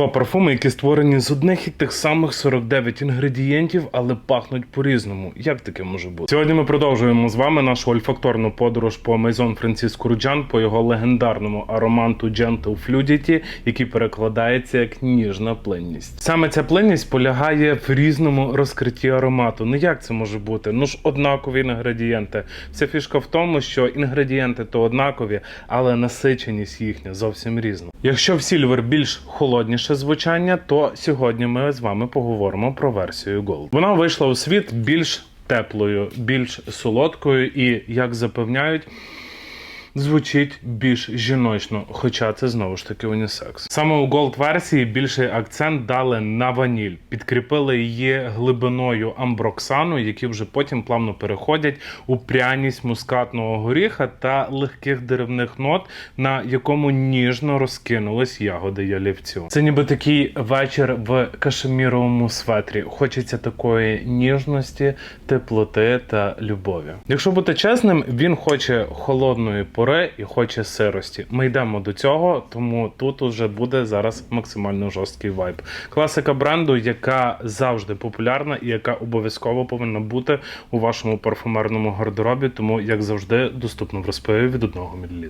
Два парфуми, які створені з одних і тих самих 49 інгредієнтів, але пахнуть по-різному. Як таке може бути? Сьогодні ми продовжуємо з вами нашу ольфакторну подорож по Мейзон Франциско Руджан по його легендарному ароманту Gentle Fluidity, який перекладається як ніжна пленність. Саме ця пленність полягає в різному розкритті аромату. Ну як це може бути? Ну ж однакові інгредієнти. Вся фішка в тому, що інгредієнти то однакові, але насиченість їхня зовсім різна. Якщо в Сільвер більш холодніше звучання, то сьогодні ми з вами поговоримо про версію Gold. Вона вийшла у світ більш теплою, більш солодкою і, як запевняють, звучить більш жіночно, хоча це знову ж таки унісекс. Саме у Gold версії більший акцент дали на ваніль, підкріпили її глибиною амброксану, які вже потім плавно переходять у пряність мускатного горіха та легких деревних нот, на якому ніжно розкинулись ягоди ялівцю. Це ніби такий вечір в кашеміровому светрі. Хочеться такої ніжності, теплоти та любові. Якщо бути чесним, він хоче холодної пори і хоче сирості. Ми йдемо до цього, тому тут уже буде зараз максимально жорсткий вайб. Класика бренду, яка завжди популярна і яка обов'язково повинна бути у вашому парфумерному гардеробі, тому як завжди доступно в розпиві від 1 мл.